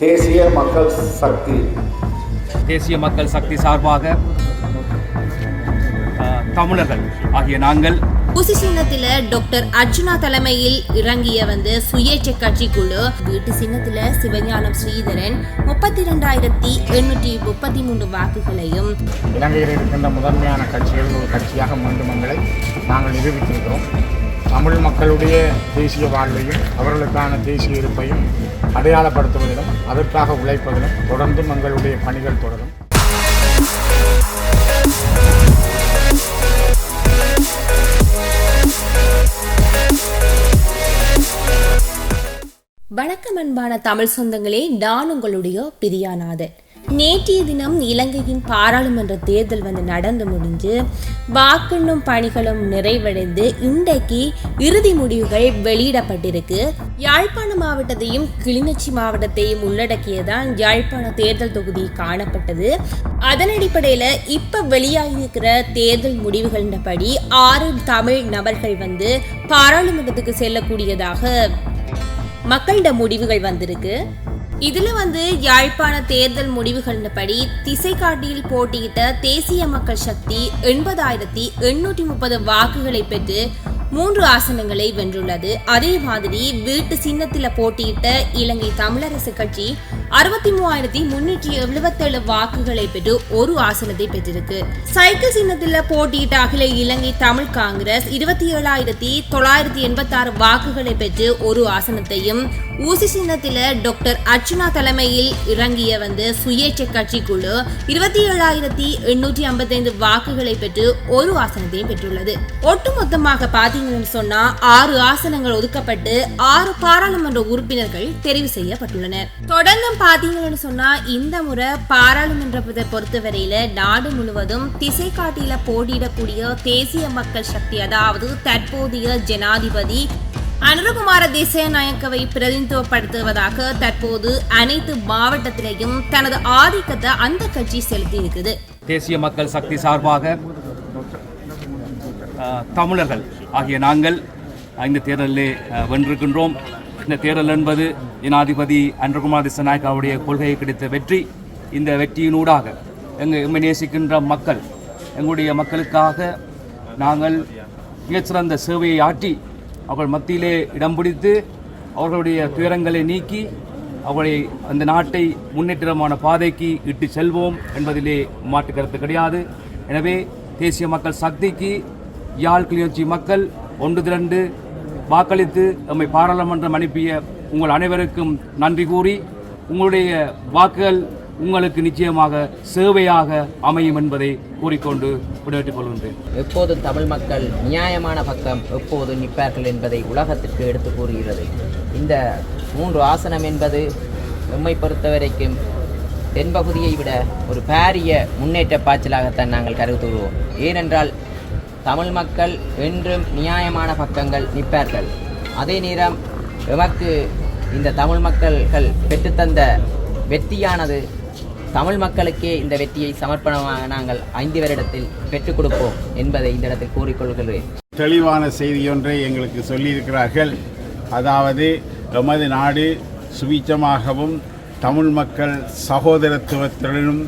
தேசிய மக்கள் சக்தி. தேசிய மக்கள் சக்தி சார்பாக தமிழர்கள் ஆகிய நாங்கள் ஊசி சின்னத்துல டாக்டர் அர்ஜுனா தலைமையில் இறங்கிய வந்து சுயேட்சை கட்சி குழு வீட்டு சின்னத்துல சிவஞானம் ஸ்ரீதரன் முப்பத்தி ரெண்டாயிரத்தி எண்ணூற்றி முப்பத்தி மூன்று வாக்குகளையும் இலங்கையில் இருக்கின்ற முதன்மையான கட்சிகள் ஒரு கட்சியாக மீண்டும் எங்களை நாங்கள் நிரூபித்திருக்கிறோம். தமிழ் மக்களுடைய தேசிய வாழ்வையும் அவர்களுக்கான தேசிய இருப்பையும் அடையாளப்படுத்துவதிலும் அதற்காக உழைப்பதிலும் தொடர்ந்தும் எங்களுடைய பணிகள் தொடரும். வணக்கம் அன்பான தமிழ் சொந்தங்களே நான் உங்களுடைய பிரியாநாதன். நேற்றைய தினம் இலங்கையின் பாராளுமன்ற தேர்தல் வந்து நடந்து முடிஞ்சு வாக்கெண்ணும் பணிகளும் நிறைவடைந்து இன்றைக்கு இறுதி முடிவுகள் வெளியிடப்பட்டிருக்கு. யாழ்ப்பாண மாவட்டத்தையும் கிளிநொச்சி மாவட்டத்தையும் உள்ளடக்கியதான் யாழ்ப்பாண தேர்தல் தொகுதி காணப்பட்டது. அதன் அடிப்படையில் இப்போ வெளியாகியிருக்கிற தேர்தல் முடிவுகளின்படி ஆறு தமிழ் நபர்கள் வந்து பாராளுமன்றத்துக்கு செல்லக்கூடியதாக மக்களிட முடிவுகள் வந்திருக்கு. இதுல வந்து யாழ்ப்பாண தேர்தல் முடிவுகளின்படி திசை காட்டியில் போட்டியிட்ட தேசிய மக்கள் சக்தி எண்பதாயிரத்தி எண்ணூற்றி முப்பது வாக்குகளை பெற்று மூன்று ஆசனங்களை வென்றுள்ளது. அதே மாதிரி வீட்டு சின்னத்தில் போட்டியிட்ட இலங்கை தமிழரசு கட்சி அறுபத்தி மூவாயிரத்தி முன்னூற்றி எழுபத்தேழு வாக்குகளை பெற்று ஒரு ஆசனத்தை பெற்றிருக்கு. சைக்கிள் சின்னத்தில் போட்டியிட்ட அகில இலங்கை தமிழ் காங்கிரஸ் இருபத்தி ஏழாயிரத்தி தொள்ளாயிரத்தி எண்பத்தாறு வாக்குகளை பெற்று ஒரு ஆசனத்தையும் ஊசி சின்னத்தில் டாக்டர் அர்ச்சனா தலைமையில் இறங்கிய வந்து சுயேட்சை கட்சி குழு இருபத்தி ஏழாயிரத்தி எண்ணூற்றி ஐம்பத்தைந்து வாக்குகளை பெற்று ஒரு ஆசனத்தையும் பெற்றுள்ளது. ஒட்டுமொத்தமாக பார்த்து பாத்தீங்கன்னு சொன்னா ஆறு ஆசனங்கள் ஒதுக்கப்பட்டு ஆறு பாராளுமன்ற உறுப்பினர்கள் தெரிவு செய்யப்பட்டுள்ளனர். தொடர்ந்து பாத்தீங்கன்னு சொன்னா இந்த முறை பாராளுமன்றத்தை பொறுத்தவரையில நாடு முழுவதும் திசை காட்டில போட்டியிடக்கூடிய தேசிய மக்கள் சக்தி அதாவது தற்போதைய ஜனாதிபதி அனுரகுமார தேசநாயக்கவை பிரதிநிதித்துவப்படுத்துவதாக தற்போது அனைத்து மாவட்டத்திலையும் தனது ஆதிக்கத்தை அந்த கட்சி செலுத்தி இருக்குது தேசிய மக்கள் சக்தி சார்பாக தமிழர்கள் ஆகிய நாங்கள் இந்த தேர்தலிலே வென்றிருக்கின்றோம். இந்த தேர்தல் என்பது ஜனாதிபதி அன்றகுமார் திசநாயக்காவுடைய கொள்கையை கிடைத்த வெற்றி. இந்த வெற்றியினூடாக எங்கள் எம்மை நேசிக்கின்ற மக்கள் எங்களுடைய மக்களுக்காக நாங்கள் மிகச்சிறந்த சேவையை ஆற்றி அவர்கள் மத்தியிலே இடம் பிடித்து அவர்களுடைய துயரங்களை நீக்கி அவளை அந்த நாட்டை முன்னேற்றமான பாதைக்கு இட்டு செல்வோம் என்பதிலே மாற்று கருத்து கிடையாது. எனவே தேசிய மக்கள் சக்திக்கு யாழ் கிளிநொச்சி மக்கள் ஒன்று திரண்டு வாக்களித்து நம்மை பாராளுமன்றம் அனுப்பிய உங்கள் அனைவருக்கும் நன்றி கூறி உங்களுடைய வாக்குகள் உங்களுக்கு நிச்சயமாக சேவையாக அமையும் என்பதை கூறிக்கொண்டு விடைபெற்றுக் கொள்கின்றேன். எப்போதும் தமிழ் மக்கள் நியாயமான பக்கம் எப்போது நிற்பார்கள் என்பதை உலகத்திற்கு எடுத்து கூறுகிறது. இந்த மூன்று ஆசனம் என்பது எம்மை பொறுத்தவரைக்கும் தென்பகுதியை விட ஒரு பாரிய முன்னேற்ற பாய்ச்சலாகத்தான் நாங்கள் கருதுகிறோம். ஏனென்றால் தமிழ் மக்கள் என்றும் நியாயமான பக்கங்கள் நிற்பார்கள். அதே நேரம் எமக்கு இந்த தமிழ் மக்கள்கள் பெற்றுத்தந்த வெற்றியானது தமிழ் மக்களுக்கே இந்த வெற்றியை சமர்ப்பணமாக நாங்கள் ஐந்து வருடத்தில் பெற்றுக் கொடுப்போம் என்பதை இந்த இடத்தில் கூறிக்கொள்கிறேன் தெளிவான செய்தியொன்றை எங்களுக்கு சொல்லியிருக்கிறார்கள். அதாவது எமது நாடு சுபீட்சமாகவும் தமிழ் மக்கள் சகோதரத்துவத்துடனும்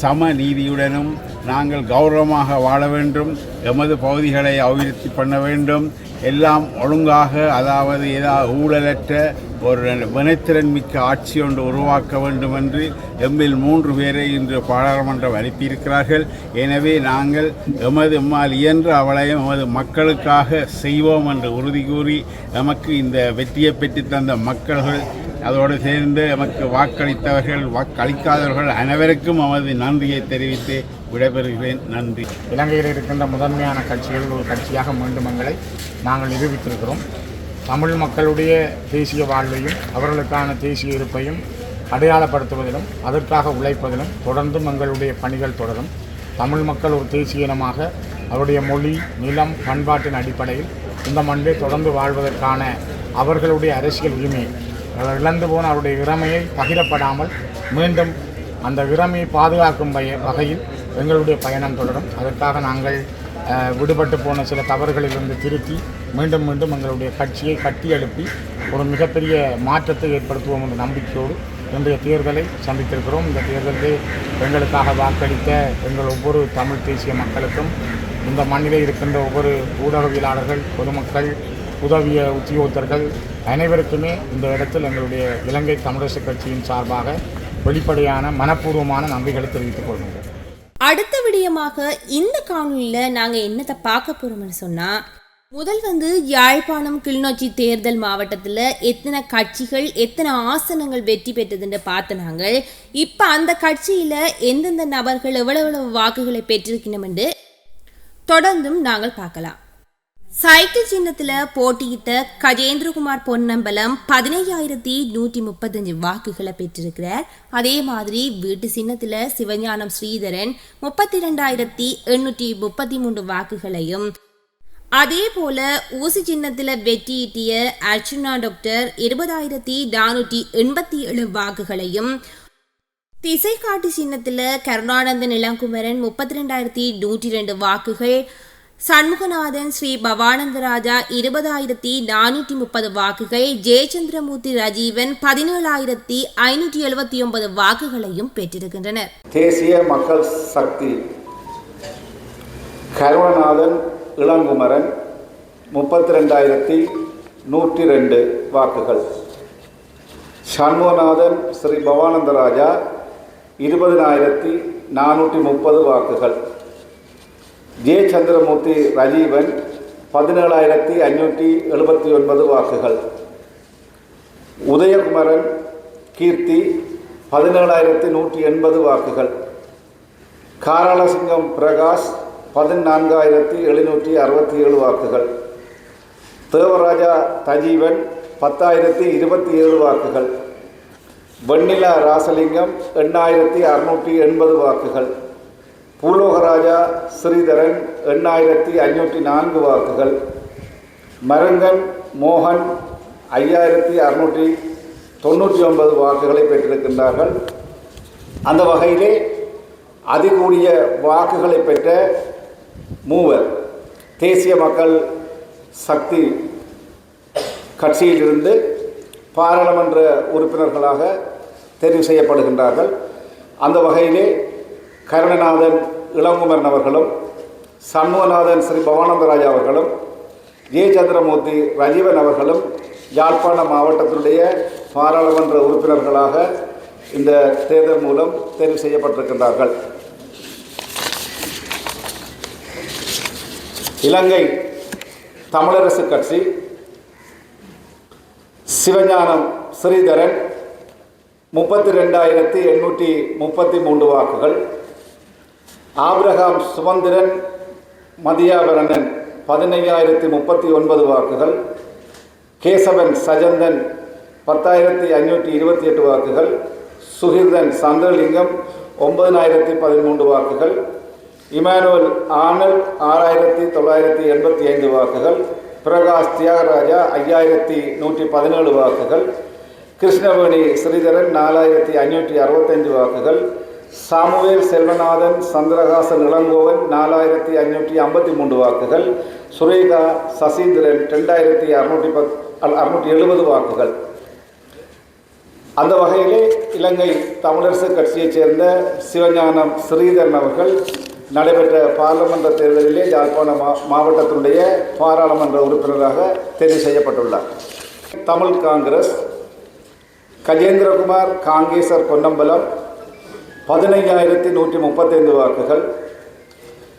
சம நீதியுடனும் நாங்கள் கௌரவமாக வாழ வேண்டும். எமது பகுதிகளை அபிவிருத்தி பண்ண வேண்டும். எல்லாம் ஒழுங்காக அதாவது ஏதாவது ஊழலற்ற ஒரு வினைத்திறன் மிக்க ஆட்சி ஒன்று உருவாக்க வேண்டும் என்று எம்மில் மூன்று பேரை இன்று பாராளுமன்றம் அனுப்பியிருக்கிறார்கள். எனவே நாங்கள் எமது எம்மால் இயன்ற அவளையும் எமது மக்களுக்காக செய்வோம் என்று உறுதி கூறி எமக்கு இந்த வெற்றியை பெற்று தந்த மக்கள்கள் அதோடு சேர்ந்து எமக்கு வாக்களித்தவர்கள் வாக்களிக்காதவர்கள் அனைவருக்கும் எமது நன்றியை தெரிவித்து விடைபெறுகிறேன். நன்றி. இலங்கையில் இருக்கின்ற முதன்மையான கட்சிகள் ஒரு கட்சியாக மீண்டும் எங்களை நாங்கள் நிரூபித்திருக்கிறோம். தமிழ் மக்களுடைய தேசிய வாழ்வையும் அவர்களுக்கான தேசிய இருப்பையும் அடையாளப்படுத்துவதிலும் அதற்காக உழைப்பதிலும் தொடர்ந்தும் எங்களுடைய பணிகள் தொடரும். தமிழ் மக்கள் ஒரு தேசிய இனமாக அவருடைய மொழி நிலம் பண்பாட்டின் அடிப்படையில் இந்த மண்ணிலே தொடர்ந்து வாழ்வதற்கான அவர்களுடைய அரசியல் உரிமையை இழந்து போன அவருடைய இறமையை பகிரப்படாமல் மீண்டும் அந்த இறமையை பாதுகாக்கும் வகை- வகையில் எங்களுடைய பயணம் தொடரும். அதற்காக நாங்கள் விடுபட்டு போன சில தவறுகளிலிருந்து திருத்தி மீண்டும் மீண்டும் எங்களுடைய கட்சியை கட்டி எழுப்பி ஒரு மிகப்பெரிய மாற்றத்தை ஏற்படுத்துவோம் என்ற நம்பிக்கையோடு இன்றைய தேர்தலை சந்தித்திருக்கிறோம். இந்த தேர்தலில் எங்களுக்காக வாக்களித்த எங்கள் ஒவ்வொரு தமிழ் தேசிய மக்களுக்கும் இந்த மண்ணிலே இருக்கின்ற ஒவ்வொரு ஊடகவியலாளர்கள் பொதுமக்கள் உதவிய உத்தியோகத்தர்கள் அனைவருக்குமே இந்த இடத்தில் எங்களுடைய இலங்கை தமிழரசு கட்சியின் சார்பாக வெளிப்படையான மனப்பூர்வமான நன்றிகளை தெரிவித்துக் கொள்கின்றோம். அடுத்த விடயமாக இந்த காணொலியில் நாங்கள் என்னத்தை பார்க்க போகிறோம்னு சொன்னால் முதல் வந்து யாழ்ப்பாணம் கிளிநொச்சி தேர்தல் மாவட்டத்தில் எத்தனை கட்சிகள் எத்தனை ஆசனங்கள் வெற்றி பெற்றதுன்னு பார்த்தனாங்க இப்போ அந்த கட்சியில் எந்தெந்த நபர்கள் எவ்வளவு வாக்குகளை பெற்றிருக்கணும் என்று தொடர்ந்தும் நாங்கள் பார்க்கலாம். சைக்கிள் சின்னத்தில் போட்டியிட்ட கஜேந்திரகுமார் பொன்னம்பலம் பதினையாயிரத்தி நூற்றி முப்பத்தஞ்சு வாக்குகளை பெற்றிருக்கிறார். அதே மாதிரி வீட்டு சின்னத்தில் சிவஞானம் ஸ்ரீதரன் முப்பத்தி ரெண்டாயிரத்தி எண்ணூற்றி முப்பத்தி மூன்று வாக்குகளையும் அதே போல ஊசி சின்னத்தில் வெற்றியீட்டிய அர்ச்சுனா டாக்டர் இருபதாயிரத்தி நானூற்றி எண்பத்தி ஏழு வாக்குகளையும் திசை காட்டு சின்னத்தில் கருணானந்தன் இளங்குமரன் முப்பத்தி ரெண்டாயிரத்தி நூற்றி ரெண்டு வாக்குகள் சண்முகநாதன் ஸ்ரீ பவானந்தராஜா இருபதாயிரத்தி நானூற்றி முப்பது வாக்குகள் ஜெயச்சந்திரமூர்த்தி ரஜீவன் பதினேழாயிரத்தி ஐநூற்றி எழுபத்தி ஒன்பது வாக்குகளையும் பெற்றிருக்கின்றனர். தேசிய மக்கள் சக்தி கருணநாதன் இளங்குமரன் முப்பத்தி ரெண்டாயிரத்தி நூற்றி ரெண்டு வாக்குகள். சண்முகநாதன் ஸ்ரீ பவானந்தராஜா இருபதினாயிரத்தி நானூற்றி முப்பது வாக்குகள். ஜே சந்திரமூர்த்தி ரஜீவன் பதினேழாயிரத்தி ஐநூற்றி எழுபத்தி ஒன்பது வாக்குகள். உதயகுமரன் கீர்த்தி பதினேழாயிரத்தி நூற்றி எண்பது வாக்குகள். காராளசிங்கம் பிரகாஷ் பதினான்காயிரத்தி எழுநூற்றி அறுபத்தி ஏழு வாக்குகள். தேவராஜா தஜீவன் பத்தாயிரத்தி இருபத்தி ஏழு வாக்குகள். வெண்ணிலா ராசலிங்கம் எண்ணாயிரத்தி அறுநூற்றி எண்பது வாக்குகள். பூலோகராஜா ஸ்ரீதரன் எண்ணாயிரத்தி ஐநூற்றி நான்கு வாக்குகள். மரங்கன் மோகன் ஐயாயிரத்தி அறுநூற்றி தொண்ணூற்றி ஒன்பது வாக்குகளை பெற்றிருக்கின்றார்கள். அந்த வகையிலே அதிகூடிய வாக்குகளை பெற்ற மூவர் தேசிய மக்கள் சக்தி கட்சியிலிருந்து பாராளுமன்ற உறுப்பினர்களாக தெரிவு செய்யப்படுகின்றார்கள். அந்த வகையிலே கருணநாதன் இளங்குமரன் அவர்களும் சண்முகநாதன் ஸ்ரீ பவானந்தராஜா அவர்களும் ஜே சந்திரமூர்த்தி ரஜீவன் அவர்களும் யாழ்ப்பாண மாவட்டத்தினுடைய பாராளுமன்ற உறுப்பினர்களாக இந்த தேர்தல் மூலம் தெரிவு செய்யப்பட்டிருக்கின்றார்கள். இலங்கை தமிழரசு கட்சி சிவஞானம் ஸ்ரீதரன் முப்பத்தி ரெண்டாயிரத்தி எண்ணூற்றி முப்பத்தி மூன்று வாக்குகள் ஆபிரகாம் சுமந்திரன் மதியாபரணன் பதினையாயிரத்தி முப்பத்தி ஒன்பது வாக்குகள். கேசவன் சஜந்தன் பத்தாயிரத்தி ஐநூற்றி இருபத்தி எட்டு வாக்குகள். சுகிர்தன் சந்திரலிங்கம் ஒன்பதனாயிரத்தி பதிமூன்று வாக்குகள். இமானுவல் ஆனல் ஆறாயிரத்தி தொள்ளாயிரத்தி எண்பத்தி ஐந்து வாக்குகள். பிரகாஷ் தியாகராஜா ஐயாயிரத்தி நூற்றி பதினேழு வாக்குகள். கிருஷ்ணவேணி ஸ்ரீதரன் நாலாயிரத்தி ஐநூற்றி அறுபத்தஞ்சு வாக்குகள். சாமுவேல் செல்வநாதன் சந்திரகாசன் இளங்கோவன் நாலாயிரத்தி ஐநூற்றி ஐம்பத்தி மூன்று வாக்குகள். சுரேகா சசீந்திரன் ரெண்டாயிரத்தி அறுநூற்றி பத் அறுநூற்றி எழுபது வாக்குகள். அந்த வகையிலே இலங்கை தமிழரசு கட்சியைச் சேர்ந்த சிவஞானம் ஸ்ரீதரன் அவர்கள் நடைபெற்ற பாராளுமன்ற தேர்தலிலே யாழ்ப்பாண மா மாவட்டத்தினுடைய பாராளுமன்ற உறுப்பினராக தெரிவு செய்யப்பட்டுள்ளார். தமிழ் காங்கிரஸ் கஜேந்திரகுமார் காங்கேசர் பொன்னம்பலம் பதினைஞ்சாயிரத்தி நூற்றி முப்பத்தைந்து வாக்குகள்.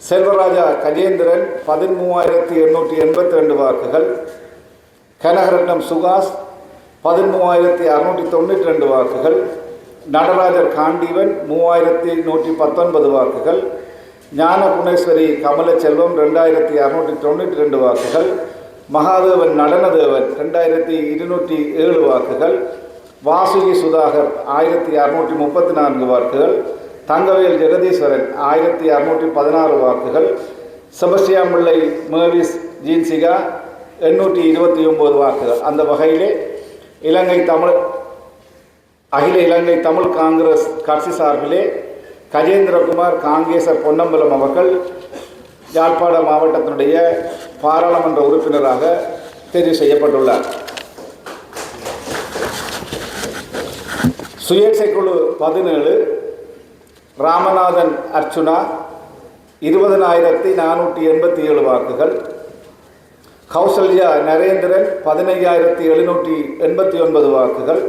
செல்வராஜா கஜேந்திரன் பதிமூவாயிரத்தி எண்ணூற்றி எண்பத்தி ரெண்டு வாக்குகள். கனகரட்னம் சுகாஸ் பதிமூவாயிரத்தி அறுநூற்றி தொண்ணூற்றி ரெண்டு வாக்குகள். நடராஜர் காண்டீவன் மூவாயிரத்தி நூற்றி பத்தொன்பது வாக்குகள். ஞானகுணேஸ்வரி கமலச்செல்வம் ரெண்டாயிரத்தி அறுநூற்றி தொண்ணூற்றி ரெண்டு வாக்குகள். மகாதேவன் நடனதேவன் ரெண்டாயிரத்தி இருநூற்றி ஏழு வாக்குகள். வாசுகி சுதாகர் ஆயிரத்தி அறுநூற்றி முப்பத்தி நான்கு வாக்குகள். தங்கவேல் ஜெகதீஸ்வரன் ஆயிரத்தி அறுநூற்றி பதினாறு வாக்குகள். செபஸ்டியாமுல்லை மேவிஸ் ஜீன்சிகா எண்ணூற்றி இருபத்தி ஒம்பது வாக்குகள். அந்த வகையிலே இலங்கை தமிழ் அகில இலங்கை தமிழ் காங்கிரஸ் கட்சி சார்பிலே கஜேந்திரகுமார் காங்கேசர் பொன்னம்பலம் அவர்கள் யாழ்ப்பாண மாவட்டத்தினுடைய பாராளுமன்ற உறுப்பினராக தெரிவு செய்யப்பட்டுள்ளார். சுயேட்சை குழு பதினேழு ராமநாதன் அர்ச்சுனா இருபதனாயிரத்தி நானூற்றி எண்பத்தி ஏழு வாக்குகள். கௌசல்யா நரேந்திரன் பதினையாயிரத்தி எழுநூற்றி எண்பத்தி ஒன்பது வாக்குகள்.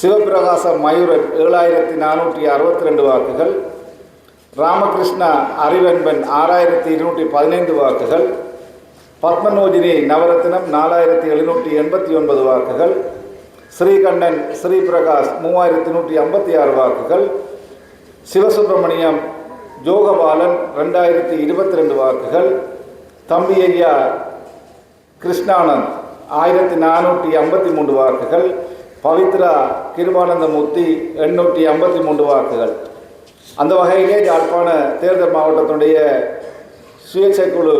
சிவபிரகாச மயூரன் ஏழாயிரத்தி நானூற்றி அறுபத்தி ரெண்டு வாக்குகள். ராமகிருஷ்ணா அறிவன்பன் ஆறாயிரத்தி இருநூற்றி பதினைந்து வாக்குகள். பத்மநோஜினி நவரத்னம் நாலாயிரத்தி எழுநூற்றி எண்பத்தி ஒன்பது வாக்குகள். ஸ்ரீகண்டன் ஸ்ரீபிரகாஷ் மூவாயிரத்தி நூற்றி ஐம்பத்தி ஆறு வாக்குகள். சிவசுப்பிரமணியம் ஜோகபாலன் ரெண்டாயிரத்தி இருபத்தி ரெண்டு வாக்குகள். தம்பி ஐயா கிருஷ்ணானந்த் ஆயிரத்தி நானூற்றி ஐம்பத்தி மூன்று வாக்குகள். பவித்ரா கிருபானந்தமூர்த்தி எண்ணூற்றி ஐம்பத்தி மூன்று வாக்குகள். அந்த வகையிலே யாழ்ப்பாண தேர்தல் மாவட்டத்தினுடைய சுயேட்சை குழு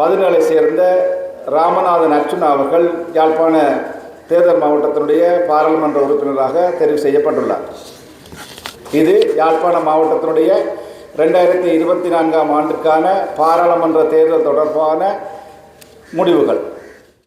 பதினேழை சேர்ந்த ராமநாதன் அர்ச்சுனா அவர்கள் யாழ்ப்பாண தேர்தல் மாவட்டத்தினுடைய பாராளுமன்ற உறுப்பினராக தெரிவு செய்யப்பட்டுள்ளார். இது யாழ்ப்பாண மாவட்டத்தினுடைய ரெண்டாயிரத்தி இருபத்தி நான்காம் ஆண்டுக்கான பாராளுமன்ற தேர்தல் தொடர்பான முடிவுகள்.